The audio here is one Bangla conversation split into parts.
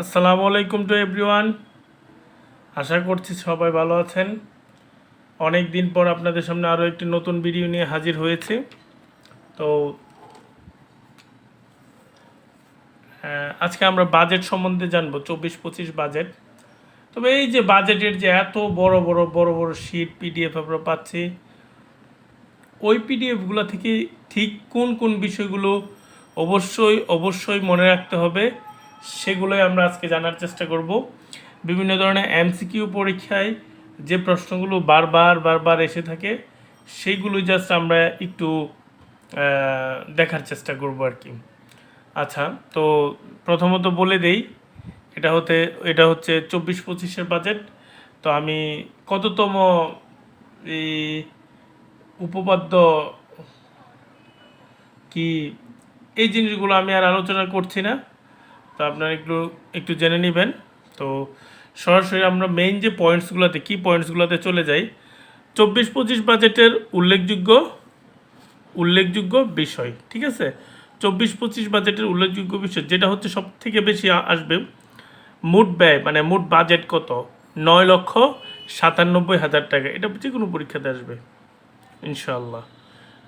আসসালামু আলাইকুম টু এভরিওয়ান। আশা করছি সবাই ভালো আছেন। অনেক দিন পর আপনাদের সামনে আরও একটি নতুন ভিডিও নিয়ে হাজির হয়েছে। তো আজকে আমরা বাজেট সম্বন্ধে জানব চব্বিশ পঁচিশ বাজেট। তবে এই যে বাজেটের যে এত বড় বড় বড় বড় শিট পিডিএফ আমরা পাচ্ছি, ওই পিডিএফগুলো থেকে ঠিক কোন কোন বিষয়গুলো অবশ্যই অবশ্যই মনে রাখতে হবে। সেগুলোই আমরা আজকে জানার চেষ্টা করব। বিভিন্ন ধরনের এমসিকিউ পরীক্ষায় যে প্রশ্নগুলো বারবার বারবার এসে থাকে সেইগুলো জাস্ট আমরা একটু দেখার চেষ্টা করব আর কি। আচ্ছা তো প্রথমত বলে দেই, এটা হতে, এটা হচ্ছে চব্বিশ পঁচিশের বাজেট তো আমি কততম এই উপপাদ্য কি, এই জিনিসগুলো আমি আর আলোচনা করছি না। তো আপনারা একটু একটু জেনে নেবেন। তো সরাসরি আমরা মেইন যে পয়েন্টসগুলোতে কী পয়েন্টসগুলোতে চলে যাই। চব্বিশ পঁচিশ বাজেটের উল্লেখযোগ্য উল্লেখযোগ্য বিষয়, ঠিক আছে? চব্বিশ পঁচিশ বাজেটের উল্লেখযোগ্য বিষয়, যেটা হচ্ছে সব থেকে বেশি আসবে, মোট ব্যয় মানে মোট বাজেট কত? নয় লক্ষ সাতানব্বই হাজার টাকা। এটা যে কোনো পরীক্ষাতে আসবে ইনশাল্লাহ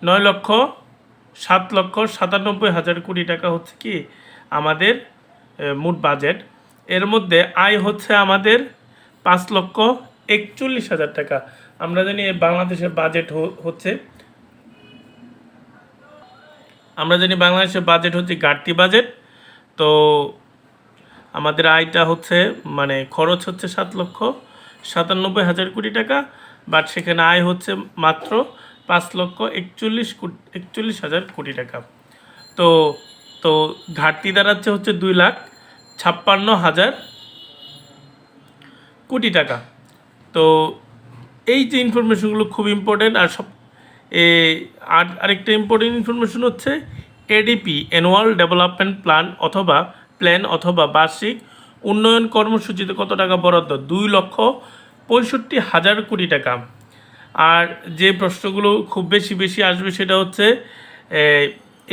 নয় লক্ষ সাত লক্ষ সাতানব্বই হাজার কোটি টাকা হচ্ছে কি? আমাদের মোট বাজেট এর মধ্যে আয় হচ্ছে আমাদের পাঁচ লক্ষ একচল্লিশ হাজার টাকা। আমরা জানি বাংলাদেশের বাজেট হচ্ছে আমরা জানি বাংলাদেশের বাজেট হচ্ছে ঘাটতি বাজেট তো আমাদের আয়টা হচ্ছে মানে খরচ হচ্ছে সাত লক্ষ সাতানব্বই হাজার কোটি টাকা বাট সেখানে আয় হচ্ছে মাত্র পাঁচ লক্ষ একচল্লিশ কোটি, একচল্লিশ হাজার কোটি টাকা। তো তো ঘাটতি দাঁড়াচ্ছে হচ্ছে দুই লাখ ছাপ্পান্ন হাজার কোটি টাকা। তো এই যে ইনফরমেশনগুলো খুব ইম্পর্টেন্ট আর সব আর আরেকটা ইম্পর্টেন্ট ইনফরমেশন হচ্ছে এডিপি অ্যানুয়াল ডেভেলপমেন্ট প্ল্যান অথবা প্ল্যান অথবা বার্ষিক উন্নয়ন কর্মসূচিতে কত টাকা বরাদ্দ? দুই লক্ষ পঁয়ষট্টি হাজার কোটি টাকা। আর যে প্রশ্নগুলো খুব বেশি বেশি আসবে সেটা হচ্ছে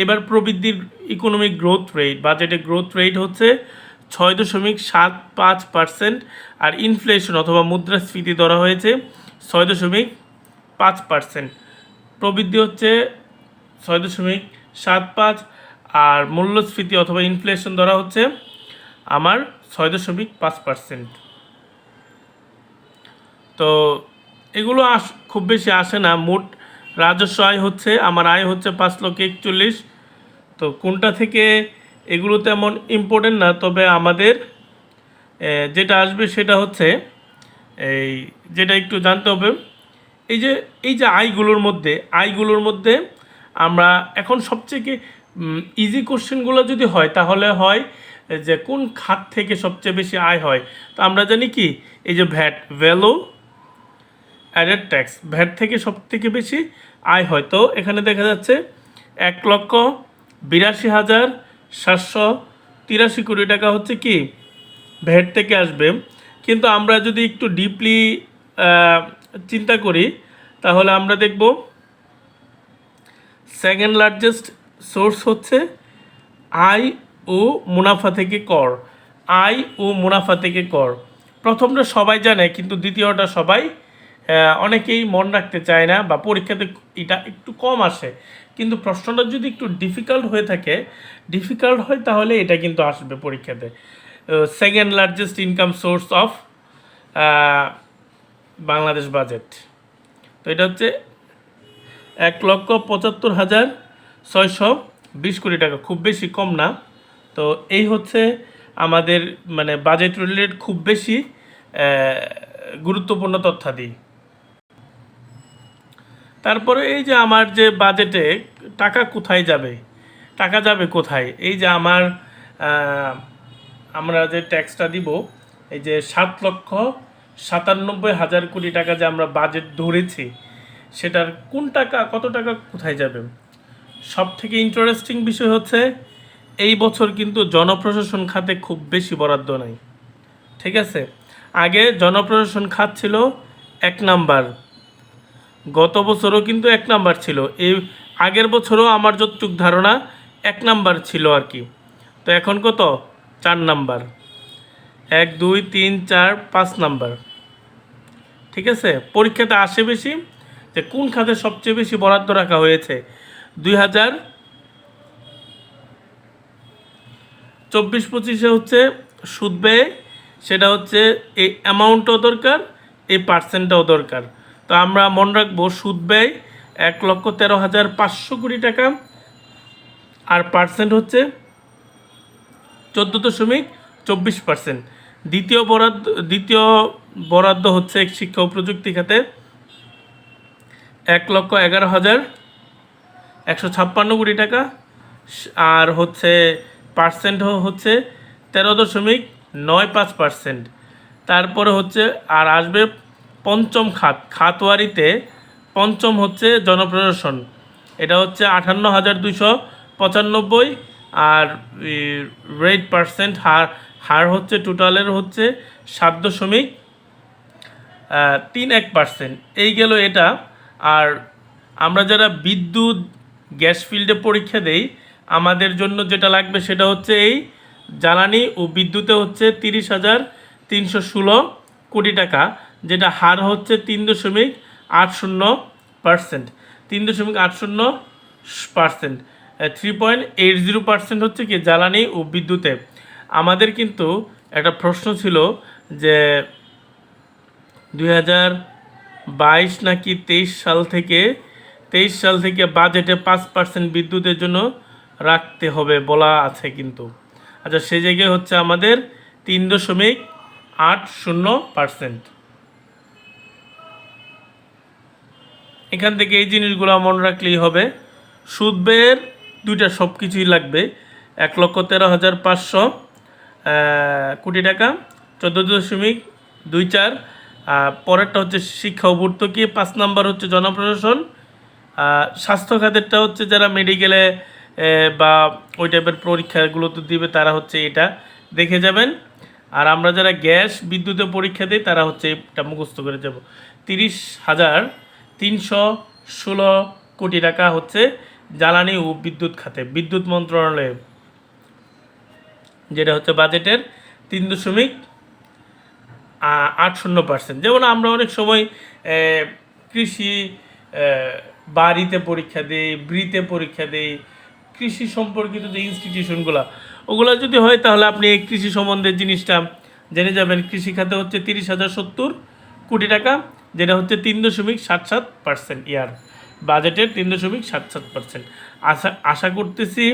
এবার প্রবৃদ্ধির ইকোনমিক গ্রোথ রেট বাজেটের গ্রোথ রেট হচ্ছে ছয় দশমিক সাত পাঁচ পার্সেন্ট আর ইনফ্লেশন অথবা মুদ্রাস্ফীতি ধরা হয়েছে ছয় দশমিক পাঁচ পার্সেন্ট প্রবৃদ্ধি হচ্ছে ছয় দশমিক সাত পাঁচ আর মূল্যস্ফীতি অথবা ইনফ্লেশন ধরা হচ্ছে আমার ছয় দশমিক পাঁচ পার্সেন্ট তো এগুলো আস, খুব বেশি আসে না, মোট রাজস্ব আয় হচ্ছে, আমার আয় হচ্ছে পাঁচ লক্ষ একচল্লিশ। তো কোনটা থেকে এগুলো তেমন ইম্পর্টেন্ট না, তবে আমাদের যেটা আসবে সেটা হচ্ছে, এই, যেটা একটু জানতে হবে, এই যে এই যে আয়গুলোর মধ্যে আয়গুলোর মধ্যে আমরা এখন সবচেয়ে ইজি কোশ্চেনগুলো যদি হয়, তাহলে হয় যে কোন খাত থেকে সবচেয়ে বেশি আয় হয়? তো আমরা জানি কি, এই যে VAT, value added tax VAT থেকে সব থেকে বেশি আয় হয়। তো এখানে দেখা যাচ্ছে এক লক্ষ বিরাশি হাজার সাতশো তিরাশি কোটি টাকা হচ্ছে কি? ভ্যাট থেকে আসবে। কিন্তু আমরা যদি একটু ডিপলি চিন্তা করি, তাহলে আমরা দেখব সেকেন্ড লার্জেস্ট সোর্স হচ্ছে আয় ও মুনাফা থেকে কর। আয় ও মুনাফা থেকে কর। প্রথমটা সবাই জানে, কিন্তু দ্বিতীয়টা সবাই অনেকেই মন রাখতে চায় না বা পরীক্ষাতে এটা একটু কম আসে। কিন্তু প্রশ্নটা যদি একটু ডিফিকাল্ট হয়ে থাকে ডিফিকাল্ট হয় তাহলে এটা কিন্তু আসবে পরীক্ষাতে। Second largest income source of Bangladesh budget তো এটা হচ্ছে এক লক্ষ পঁচাত্তর হাজার ছয়শো বিশ কোটি টাকা, খুব বেশি কম না। তো এই হচ্ছে আমাদের মানে বাজেট রিলেটেড খুব বেশি গুরুত্বপূর্ণ তথ্যাদি। তারপরে এই যে আমার যে বাজেটে টাকা কোথায় যাবে? টাকা যাবে কোথায়? এই যে আমার আমরা যে ট্যাক্সটা দিব, এই যে সাত লক্ষ সাতানব্বই হাজার কোটি টাকা যে আমরা বাজেট ধরেছি, সেটার কোন টাকা, কত টাকা কোথায় যাবে? সব থেকে ইন্টারেস্টিং বিষয় হচ্ছে, এই বছর কিন্তু জনপ্রশাসন খাতে খুব বেশি বরাদ্দ নাই। ঠিক আছে? আগে জনপ্রশাসন খাত ছিল এক নাম্বার। গত বছরও কিন্তু এক নাম্বার ছিল। এই আগের বছরও আমার যতটুক ধারণা, এক নাম্বার ছিল আর কি। তো এখন কত? চার নাম্বার। এক, দুই, তিন, চার, পাঁচ নাম্বার। ঠিক আছে? পরীক্ষাতে আসে বেশি যে কোন খাতে সবচেয়ে বেশি বরাদ্দ রাখা হয়েছে? দুই হাজার চব্বিশ পঁচিশে হচ্ছে সুদ ব্যয়, সেটা হচ্ছে এই অ্যামাউন্টও দরকার, এই পার্সেন্টটাও দরকার। তো আমরা মনে রাখব সুদ ব্যয় এক লক্ষ তেরো হাজার পাঁচশো কোটি টাকা। আর পার্সেন্ট হচ্ছে চোদ্দ দশমিক চব্বিশ পার্সেন্ট দ্বিতীয় বরাদ্দ দ্বিতীয় বরাদ্দ হচ্ছে শিক্ষা ও প্রযুক্তি খাতে এক লক্ষ এগারো হাজার একশো ছাপ্পান্ন কোটি টাকা। আর হচ্ছে পার্সেন্ট হচ্ছে তেরো দশমিক নয় পাঁচ পার্সেন্ট তারপরে হচ্ছে আর আসবে পঞ্চম খাত। খাতওয়ারিতে পঞ্চম হচ্ছে জনপ্রশাসন। এটা হচ্ছে আটান্ন হাজার দুশো পঁচানব্বই আর রেট পার্সেন্ট হার হার হচ্ছে টোটালের হচ্ছে সাত দশমিক তিন এক পার্সেন্ট এই গেল এটা। আর আমরা যারা বিদ্যুৎ গ্যাস ফিল্ডে পরীক্ষা দেই, আমাদের জন্য যেটা লাগবে সেটা হচ্ছে এই জ্বালানি ও বিদ্যুতে হচ্ছে তিরিশ হাজার তিনশো ষোলো কোটি টাকা। যেটা হার হচ্ছে তিন দশমিক আট শূন্য পার্সেন্ট তিন দশমিক আট শূন্য percent three point eight zero percent হচ্ছে কি জ্বালানি ও বিদ্যুতে। আমাদের কিন্তু একটা প্রশ্ন ছিল যে দুই হাজার বাইশ নাকি তেইশ সাল থেকে, তেইশ সাল থেকে বাজেটে পাঁচ পার্সেন্ট বিদ্যুতের জন্য রাখতে হবে বলা আছে কিন্তু। আচ্ছা সে জায়গায় হচ্ছে আমাদের তিন দশমিক আট শূন্য পার্সেন্ট এখান থেকে এই জিনিসগুলো মনে রাখলেই হবে। সুদ ব্যয়ের দুইটা সব কিছুই লাগবে। এক লক্ষ তেরো হাজার পাঁচশো কোটি টাকা, চোদ্দ দশমিক দুই চার। পরেরটা হচ্ছে শিক্ষা ও ভর্তুকি পাঁচ নাম্বার হচ্ছে জনপ্রশাসন। স্বাস্থ্য খাতেরটা হচ্ছে যারা মেডিকেলে বা ওই টাইপের পরীক্ষাগুলো তো দিবে, তারা হচ্ছে এটা দেখে যাবেন। আর আমরা যারা গ্যাস, বিদ্যুতের পরীক্ষা দিই, তারা হচ্ছে এটা মুখস্থ করে যাব। তিরিশ হাজার তিনশো ষোলো কোটি টাকা হচ্ছে জ্বালানি ও বিদ্যুৎ খাতে, বিদ্যুৎ মন্ত্রণালয়ে, যেটা হচ্ছে বাজেটের তিন দশমিক আট শূন্য পার্সেন্ট যেমন আমরা অনেক সময় কৃষি বাড়িতে পরীক্ষা দিই ব্রিতে পরীক্ষা দিই, কৃষি সম্পর্কিত যে ইনস্টিটিউশনগুলো ওগুলো যদি হয় তাহলে আপনি এই কৃষি সম্বন্ধে জিনিসটা জেনে যাবেন। কৃষি খাতে হচ্ছে তিরিশ হাজার সত্তর কোটি টাকা। যেটা হচ্ছে তিন দশমিক সাত সাত পার্সেন্ট ইয়ার। বাজেটের তিন দশমিক সাত সাত পার্সেন্ট আশা আশা করতেছি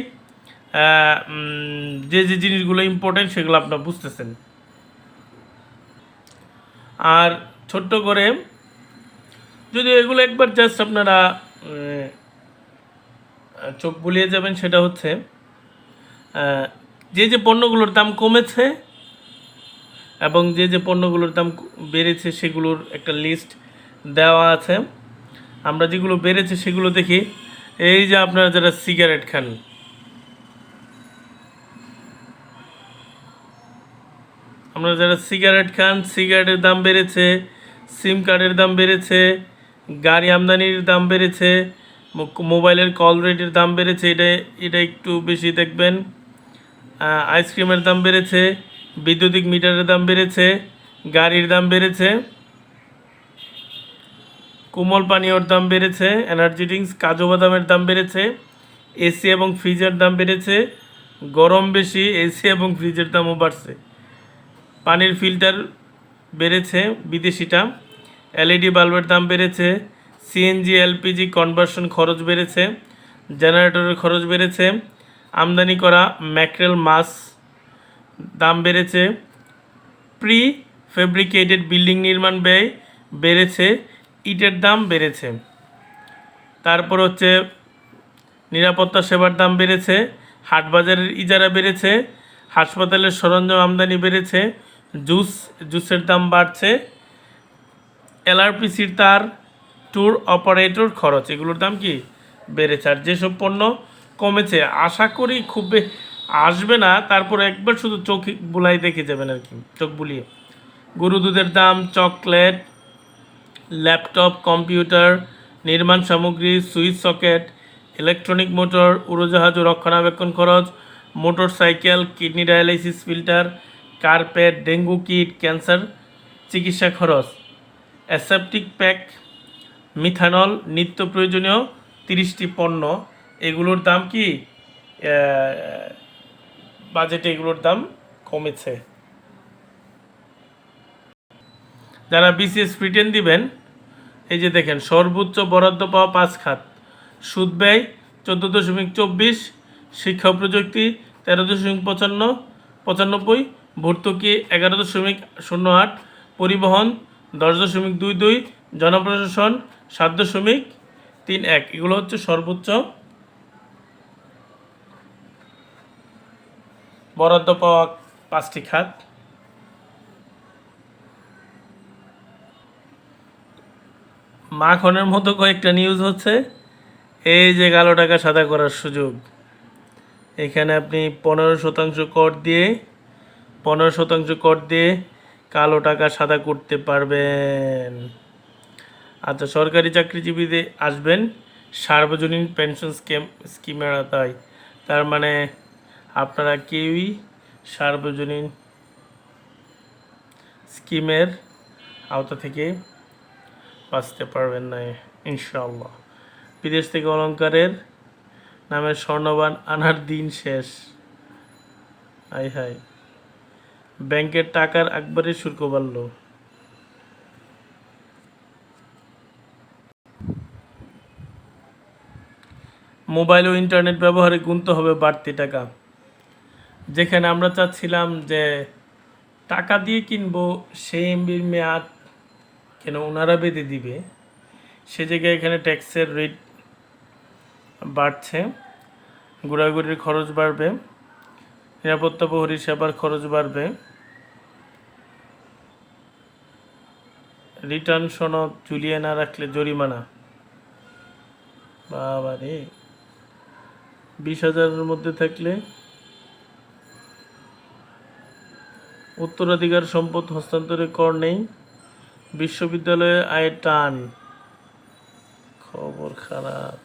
যে যে জিনিসগুলো ইম্পর্টেন্ট সেগুলো আপনারা বুঝতেছেন। আর ছোট্ট করে, যদি এগুলো একবার জাস্ট আপনারা চোখ বুলিয়ে যাবেন, সেটা হচ্ছে যে যে পণ্যগুলোর দাম কমেছে এবং যে যে পণ্যগুলোর দাম বেড়েছে সেগুলোর একটা লিস্ট দেওয়া আছে। আমরা যেগুলো বেড়েছে সেগুলো দেখি। এই যে আপনারা যারা সিগারেট খান। আমরা যারা সিগারেট খান সিগারেটের দাম বেড়েছে সিম কার্ডের দাম বেড়েছে, গাড়ি আমদানির দাম বেড়েছে মোবাইলের কল রেটের দাম বেড়েছে, এটা এটা একটু বেশি দেখবেন। আইসক্রিমের দাম বেড়েছে। বৈদ্যুতিক মিটারের দাম বেড়েছে, গাড়ির দাম বেড়েছে, কোমল পানীয়র দাম বেড়েছে এনার্জি ড্রিঙ্কস কাজু বাদামের দাম বেড়েছে এসি এবং ফ্রিজের দাম বেড়েছে, গরম বেশি এসি এবং ফ্রিজের দামও বাড়ছে। পানির ফিল্টার বেড়েছে, বিদেশিটা। এলইডি বাল্বের দাম বেড়েছে সিএনজি এলপিজি কনভার্সন খরচ বেড়েছে জেনারেটরের খরচ বেড়েছে, আমদানি করা ম্যাক্রেল মাছ দাম বেড়েছে। প্রি ফেব্রিকেটেড বিল্ডিং নির্মাণ ব্যয় বেড়েছে, ইটের দাম বেড়েছে। তারপর হচ্ছে নিরাপত্তা সেবার দাম বেড়েছে হাট বাজারের ইজারা বেড়েছে, হাসপাতালের সরঞ্জাম আমদানি বেড়েছে, জুস, জুসের দাম বাড়ছে, এলআরপিসির তার, ট্যুর অপারেটর খরচ, এগুলোর দাম কি বেড়েছে? আর যেসব পণ্য কমেছে, আশা করি খুব আসবে না, তারপর একবার শুধু চোখ বুলাই দেখে যাবেন আর কি, চোখ বুলিয়ে। গরু দুধের দাম, চকলেট, ল্যাপটপ, কম্পিউটার, নির্মাণ সামগ্রী, সুইচ সকেট, ইলেকট্রনিক মোটর, উড়োজাহাজ ও রক্ষণাবেক্ষণ খরচ motor cycle kidney dialysis filter, carpet, dengue kit, cancer চিকিৎসা খরচ। অ্যাসেপটিক প্যাক, মিথানল, নিত্য প্রয়োজনীয় তিরিশটি পণ্য। এগুলোর দাম কি? বাজেটে এগুলোর দাম কমেছে। যারা বিসিএস রিটেন দিবেন, এই যে দেখেন, সর্বোচ্চ বরাদ্দ পাওয়া পাঁচ খাত। সুদ ব্যয় চোদ্দ দশমিক চব্বিশ, শিক্ষা প্রযুক্তি তেরো দশমিক পঁচান্ন, পঁচানব্বই, ভর্তুকি এগারো দশমিক শূন্য আট, পরিবহন দশ দশমিক দুই দুই, জনপ্রশাসন সাত দশমিক তিন এক। এগুলো হচ্ছে সর্বোচ্চ বরাদ্দ পাওয়া পাঁচটি খাত। মাখনের মতো কয়েকটা নিউজ হচ্ছে। এই যে কালো টাকা সাদা করার সুযোগ। এখানে আপনি পনেরো শতাংশ কর দিয়ে, পনেরো শতাংশ কর দিয়ে কালো টাকা সাদা করতে পারবেন। আচ্ছা সরকারি চাকরিজীবীতে আসবেন। সার্বজনীন পেনশন স্কিম স্কিমের আওতায়। তার মানে আপনারা কেউই সার্বজনীন স্কিমের আওতা থেকে বাঁচতে পারবেন না ইনশাল্লাহ বিদেশ থেকে অলঙ্কারের নামে স্বর্ণবান আনার দিন শেষ। হাই হাই। ব্যাংকের টাকার একবারে শুল্ক বাড়ল মোবাইল ও ইন্টারনেট ব্যবহারে গুনতে হবে বাড়তি টাকা। যেখানে আমরা চাচ্ছিলাম যে টাকা দিয়ে কিনবো সেই এমবির মেয়াদ কেন ওনারা বেঁধে দিবে? সে জায়গায় এখানে ট্যাক্সের রেট বাড়ছে, ঘোরাঘুরির খরচ বাড়বে, নিরাপত্তা প্রহরী সেবার খরচ বাড়বে রিটার্ন সনদ ঝুলিয়ে না রাখলে জরিমানা। বাবা রে বিশ হাজারের মধ্যে থাকলে উত্তরাধিকার সম্পদ হস্তান্তরে কর নেই। বিশ্ববিদ্যালয়ে আয় টান। খবর খারাপ।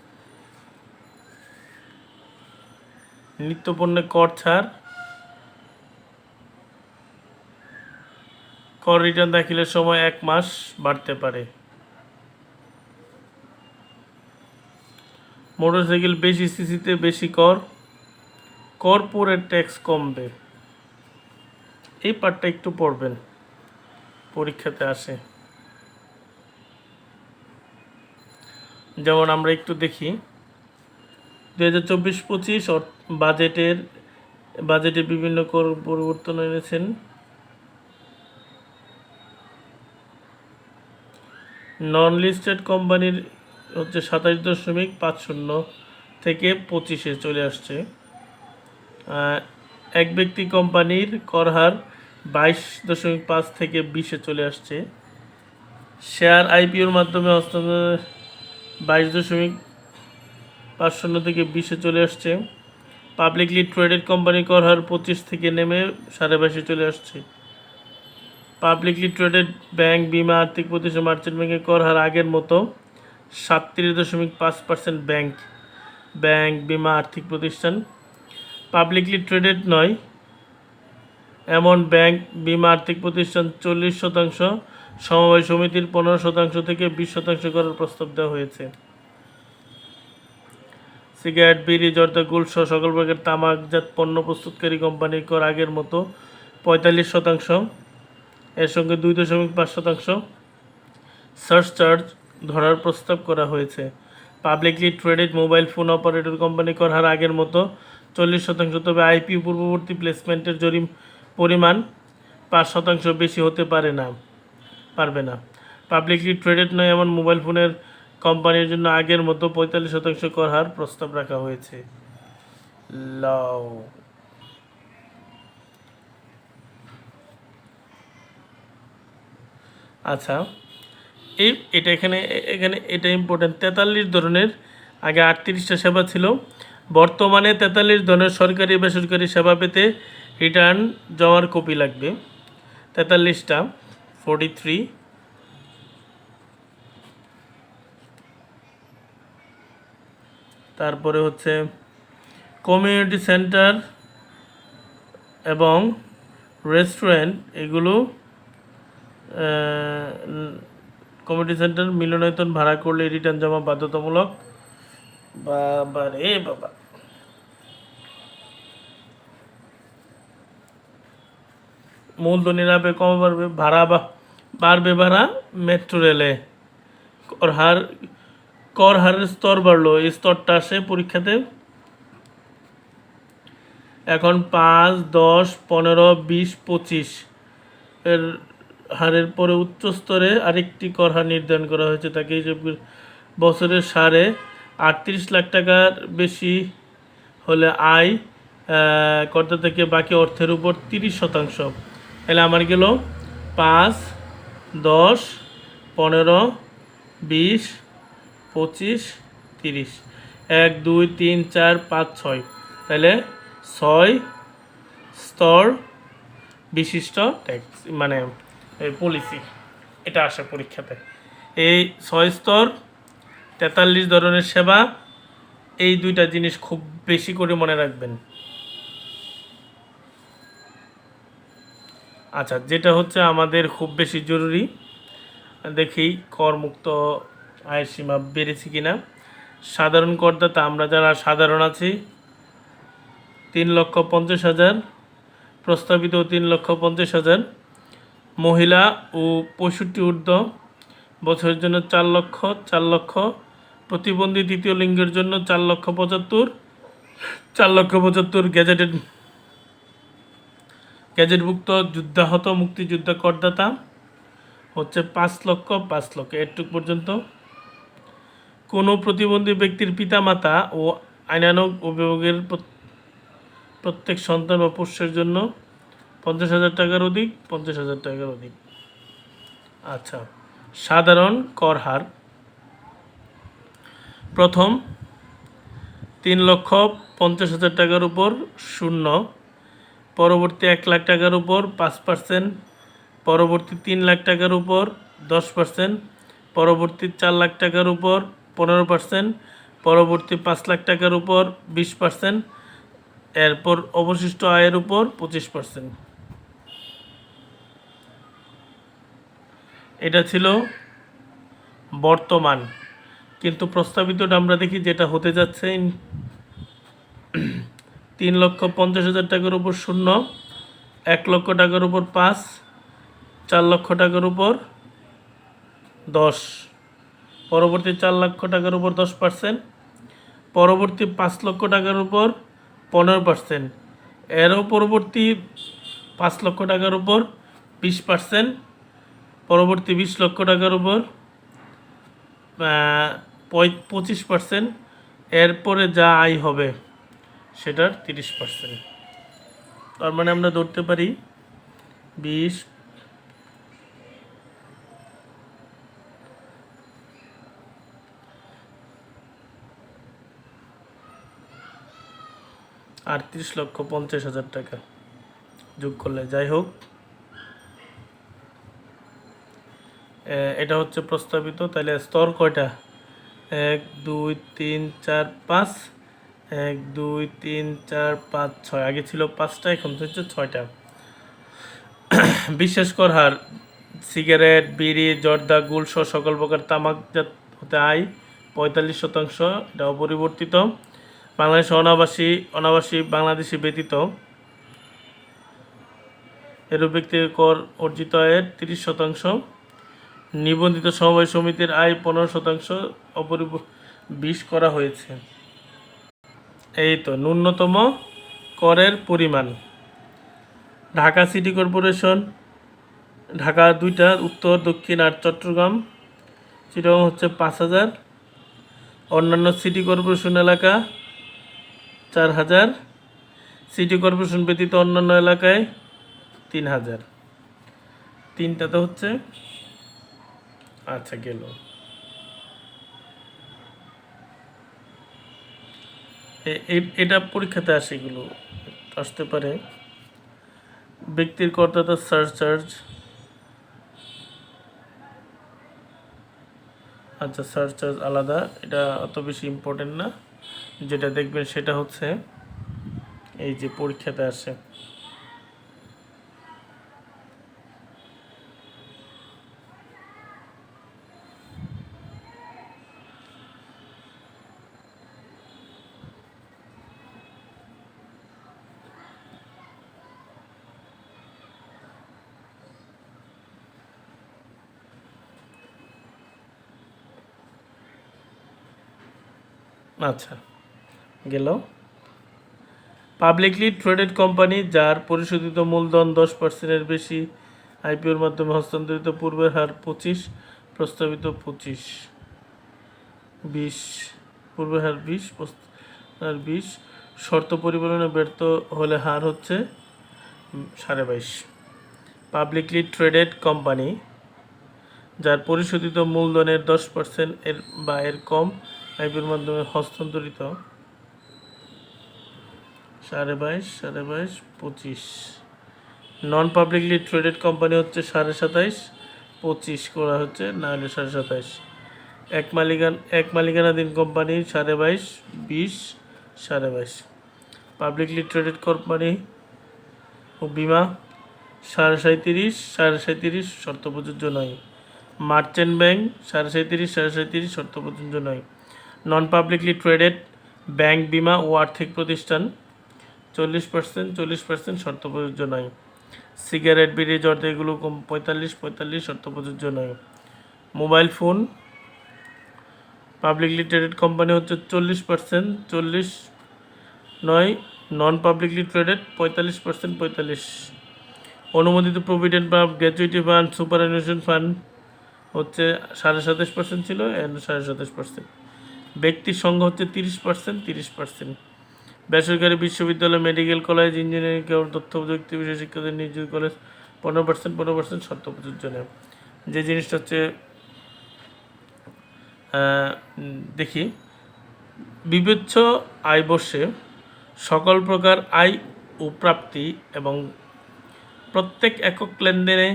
নিত্যপণ্যে কর ছাড়। কর রিটার্ন দাখিলের সময় এক মাস বাড়তে পারে। মোটরসাইকেল বেশি সিসিতে বেশি কর। কর্পোরেট ট্যাক্স কমবে। এই পার্টটা একটু পড়বেন। পরীক্ষাতে আসে। যেমন আমরা একটু দেখি দু হাজার চব্বিশ পঁচিশ বাজেটের, বাজেটে বিভিন্ন কর, পরিবর্তন এনেছেন। নন লিস্টেড কোম্পানির হচ্ছে সাতাশ দশমিক পাঁচ শূন্য থেকে পঁচিশে চলে আসছে। এক ব্যক্তি কোম্পানির কর হার বাইশ দশমিক পাঁচ থেকে বিশে চলে আসছে। শেয়ার আইপিওর মাধ্যমে হস্তান্তর বাইশ দশমিক পাঁচ শূন্য থেকে বিশে চলে আসছে। পাবলিকলি ট্রেডেড কোম্পানি কর হার পঁচিশ থেকে নেমে সাড়ে বাইশে চলে আসছে। পাবলিকলি ট্রেডেড ব্যাংক বিমা আর্থিক প্রতিষ্ঠান মার্চেন্ট ব্যাংকের কর হার আগের মতো সাতত্রিশ দশমিক পাঁচ পার্সেন্ট ব্যাংক ব্যাংক বিমা আর্থিক প্রতিষ্ঠান পাবলিকলি ট্রেডেড নয়। এমন ব্যাংক বিমা আর্থিক প্রতিষ্ঠান চল্লিশ শতাংশ, সমবায় সমিতির পনেরো শতাংশ থেকে বিশ শতাংশ করার প্রস্তাব দেওয়া হয়েছে। সিগারেট, বিড়ি, জর্দা গুল সহ সকল প্রকার তামাকজাত পণ্য প্রস্তুতকারী কোম্পানি কর আগের মতো পঁয়তাল্লিশ শতাংশ। এর সঙ্গে দুই দশমিক পাঁচ শতাংশ সার্চ চার্জ ধরার প্রস্তাব করা হয়েছে। Publicly traded mobile phone operator company কর হার আগের মতো চল্লিশ শতাংশ, তবে আইপিও পূর্ববর্তী প্লেসমেন্টের জরিম পরিমাণ পাঁচ শতাংশ বেশি হতে পারে না, পারবে না। পাবলিকলি ট্রেডেড নয়, এমন মোবাইল ফোনের কোম্পানির জন্য আগের মতো পঁয়তাল্লিশ শতাংশ কর হার প্রস্তাব রাখা হয়েছে। লাও। আচ্ছা এই এটা এখানে এখানে এটা ইম্পর্টেন্ট তেতাল্লিশ ধরনের, আগে আটত্রিশটা সেবা ছিল বর্তমানে তেতাল্লিশ ধরনের সরকারি বেসরকারি সেবা পেতে রিটার্ন জমার কপি লাগবে। তেতাল্লিশটা ফোর্টি থ্রি তারপরে হচ্ছে কমিউনিটি সেন্টার এবং রেস্টুরেন্ট এগুলো কমিটি সেন্টার মিলনায়তন ভাড়া করলে রিটার্ন জমা বাধ্যতামূলক। বাবা রে বাবা। মূলধনী লাভে কম বাড়বে, ভাড়া বাড়বে ভাড়া মেট্রো রেলে। কর হার কর হারের স্তর বাড়লো, এই স্তরটা আসে পরীক্ষাতে। এখন পাঁচ, দশ, পনেরো, বিশ, পঁচিশ। এর হারের পরে উচ্চ স্তরে আরেকটি কর হার নির্ধারণ করা হয়েছে, তাকে হিসেব বছরের সারে আটত্রিশ লাখ টাকার বেশি হলে আয় আহ, করদাতা থেকে বাকি অর্থের উপর তিরিশ শতাংশ? তাহলে আমার গেল পাঁচ দশ পনেরো বিশ পঁচিশ তিরিশ। এক দুই তিন চার পাঁচ ছয়। তাহলে ছয় স্তর বিশিষ্ট ট্যাক্স মানে পলিসি এটা আসে পরীক্ষাতে। এই ছয় স্তর তেতাল্লিশ ধরনের সেবা, এই দুইটা জিনিস খুব বেশি করে মনে রাখবেন। আচ্ছা যেটা হচ্ছে আমাদের খুব বেশি জরুরি, দেখি করমুক্ত আয়ের সীমা বেড়েছে কিনা। সাধারণ করদাতা, আমরা যারা সাধারণ আছি, তিন লক্ষ পঞ্চাশ হাজার, প্রস্তাবিত তিন লক্ষ পঞ্চাশ হাজার, মহিলা ও পঁয়ষট্টি ঊর্ধ্ব, বছরের জন্য চার লক্ষ চার লক্ষ প্রতিবন্ধী দ্বিতীয় লিঙ্গের জন্য চার লক্ষ পঁচাত্তর, চার লক্ষ পঁচাত্তর গ্যাজেটেড, গ্যাজেটভুক্ত যুদ্ধাহত মুক্তিযোদ্ধা করদাতা হচ্ছে পাঁচ লক্ষ পাঁচ লক্ষ, এটুক পর্যন্ত। কোনো প্রতিবন্ধী ব্যক্তির পিতামাতা ও আইনানুগ অভিভাবকের প্রত্যেক সন্তান বা পোষ্যের জন্য পঞ্চাশ হাজার টাকার অধিক, পঞ্চাশ হাজার টাকার অধিক। আচ্ছা সাধারণ কর হার প্রথম, তিন লক্ষ পঞ্চাশ হাজার টাকার উপর শূন্য, পরবর্তী এক লাখ টাকার উপর পাঁচ পার্সেন্ট, পরবর্তী তিন লাখ টাকার উপর দশ পার্সেন্ট, পরবর্তী চার লাখ টাকার উপর পনেরো পার্সেন্ট, পরবর্তী পাঁচ লাখ টাকার উপর বিশ পার্সেন্ট, এরপর অবশিষ্ট আয়ের উপর পঁচিশ পার্সেন্ট। এটা ছিল বর্তমান। কিন্তু প্রস্তাবিতটা আমরা দেখি যেটা হতে যাচ্ছে তিন লক্ষ পঞ্চাশ হাজার টাকার উপর শূন্য, এক লক্ষ টাকার উপর পাঁচ, চার লক্ষ টাকার উপর দশ। পরবর্তী চার লক্ষ টাকার উপর দশ পার্সেন্ট, পরবর্তী পাঁচ লক্ষ টাকার উপর পনেরো পার্সেন্ট, এরও পরবর্তী পাঁচ লক্ষ টাকার উপর বিশ পার্সেন্ট, পরবর্তী বিশ লক্ষ টাকার উপর পঁচিশ পার্সেন্ট এরপরে যা আয় হবে সেটার তিরিশ পার্সেন্ট তার মানে আমরা ধরতে পারি বিশ আটত্রিশ লক্ষ পঞ্চাশ হাজার টাকা। যোগ করলে যাই হোক এটা হচ্ছে প্রস্তাবিত তাহলে স্তর কয়টা? এক, দুই, তিন, চার, পাঁচ। এক, দুই, তিন, চার, পাঁচ, ছয়। আগে ছিল পাঁচটা, এখন হচ্ছে ছয়টা। বিশেষ কর হার, সিগারেট, বিড়ি, জর্দা, গুল সহ সকল প্রকার তামাকজাত হতে আয়। পঁয়তাল্লিশ শতাংশ, এটা অপরিবর্তিত। বাংলাদেশ অনাবাসী অনাবাসী বাংলাদেশি ব্যতীত। এরূপ ব্যক্তির কর অর্জিত আয়ের তিরিশ শতাংশ। নিবন্ধিত সমবায় সমিতির আয় পনেরো শতাংশ, অপরিব বিশ করা হয়েছে। এই তো ন্যূনতম করের পরিমাণ। ঢাকা সিটি কর্পোরেশন, ঢাকা দুইটা উত্তর, দক্ষিণ আর চট্টগ্রাম। চিটাগং হচ্ছে পাঁচ হাজার। অন্যান্য সিটি কর্পোরেশন এলাকা চার হাজার। সিটি কর্পোরেশন ব্যতীত অন্যান্য এলাকায় তিন হাজার। তিনটাতে হচ্ছে আচ্ছা গেল। এটা পরীক্ষাতে আসে এগুলো, আসতে পারে। ব্যক্তির করদাতা সার্চার্জ আচ্ছা সার্চ চার্জ আলাদা, এটা অত বেশি ইম্পর্টেন্ট না। যেটা দেখবেন সেটা হচ্ছে, এই যে পরীক্ষাতে আসে। আচ্ছা গেল। পাবলিকলি ট্রেডেড কোম্পানি যার পরিশোধিত মূলধন দশ পার্সেন্টের বেশি আইপিওর মাধ্যমে হস্তান্তরিত পূর্বের হার পঁচিশ, প্রস্তাবিত পঁচিশ, বিশ, পূর্বের হার বিশ হার বিশ, শর্ত পরিপালনে ব্যর্থ হলে হার হচ্ছে সাড়ে বাইশ। পাবলিকলি ট্রেডেড কোম্পানি যার পরিশোধিত মূলধনের দশ পার্সেন্ট এর বা এর কম আইপিওর মাধ্যমে হস্তান্তরিত। সাড়ে বাইশ সাড়ে বাইশ, পঁচিশ। নন পাবলিকলি ট্রেডেড কোম্পানি হচ্ছে সাড়ে সাতাইশ, পঁচিশ করা হচ্ছে না হলে সাড়ে সাতাইশ। এক মালিকান, এক মালিকানাধীন কোম্পানি সাড়ে বাইশ, বিশ, সাড়ে বাইশ। পাবলিকলি ট্রেডেড কোম্পানি ও বিমা সাড়ে সাঁত্রিশ সাড়ে সাঁত্রিশ শর্ত প্রযোজ্য নয়। মার্চেন্ট ব্যাংক সাড়ে সাঁত্রিশ সাড়ে সাঁত্রিশ শর্ত প্রযোজ্য নয়। নন পাবলিকলি ট্রেডেড ব্যাংক বিমা ও আর্থিক প্রতিষ্ঠান, চল্লিশ পার্সেন্ট চল্লিশ পার্সেন্ট শর্ত প্রযোজ্য নয়। সিগারেট, বিড়ি জর্দা এগুলো কম, পঁয়তাল্লিশ পঁয়তাল্লিশ শর্ত প্রযোজ্য নয়। Mobile phone publicly traded company হচ্ছে চল্লিশ পার্সেন্ট চল্লিশ নয় নন পাবলিকলি ট্রেডেড পঁয়তাল্লিশ পার্সেন্ট পঁয়তাল্লিশ। অনুমোদিত provident fund gratuity fund superannuation fund হচ্ছে সাড়ে সাতাশ পার্সেন্ট ছিল সাড়ে সাতাশ পার্সেন্ট ব্যক্তির সংখ্যা হচ্ছে তিরিশ পার্সেন্ট তিরিশ পার্সেন্ট। বেসরকারি বিশ্ববিদ্যালয় মেডিকেল কলেজ ইঞ্জিনিয়ারিং কলেজ, তথ্য প্রযুক্তি বিষয় শিক্ষাদের নিয়োজিত কলেজ পনেরো পার্সেন্ট পনেরো পার্সেন্ট শর্ত প্রযোজ্য নেয় যে জিনিসটা হচ্ছে দেখি বিবেচ্য আয় বর্ষে সকল প্রকার আয় ও প্রাপ্তি এবং প্রত্যেক একক লেনদেনে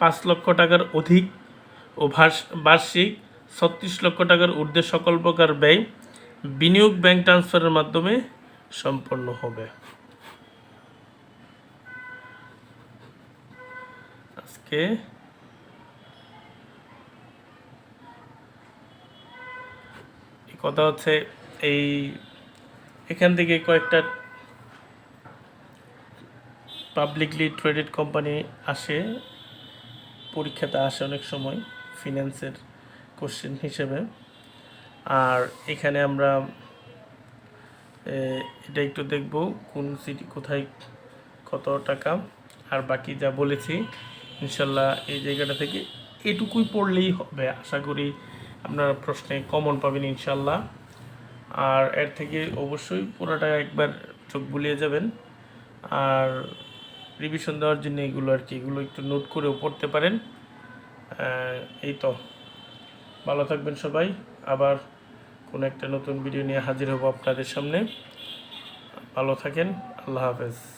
পাঁচ লক্ষ টাকার অধিক ও বার্ষিক ছত্রিশ লক্ষ টাকার ঊর্ধ্বে সকল প্রকার ব্যয় বিনিয়োগ ব্যাংক ট্রান্সফারের মাধ্যমে সম্পন্ন হবে। আজকে কথা হচ্ছে এই এখান থেকে কয়েকটা পাবলিকলি ট্রেডেড কোম্পানি আসে, পরীক্ষাতে আসে অনেক সময় ফিনান্সের কোশ্চেন হিসেবে। আর এখানে আমরা এটা একটু দেখব কোন সিটি কোথায় কত টাকা। আর বাকি যা বলেছি, ইনশাল্লাহ এই জায়গাটা থেকে এটুকুই পড়লেই হবে। আশা করি আপনারা প্রশ্নে কমন পাবেন ইনশাল্লাহ। আর এর থেকে অবশ্যই পুরোটা একবার চোখ বুলিয়ে যাবেন। আর রিভিশন দেওয়ার জন্য এগুলো আর কি, এগুলো একটু নোট করেও পড়তে পারেন। এই তো। ভালো থাকবেন সবাই। আবার কোনো একটা নতুন ভিডিও নিয়ে হাজির হব আপনাদের সামনে। ভালো থাকেন, আল্লাহ হাফেজ।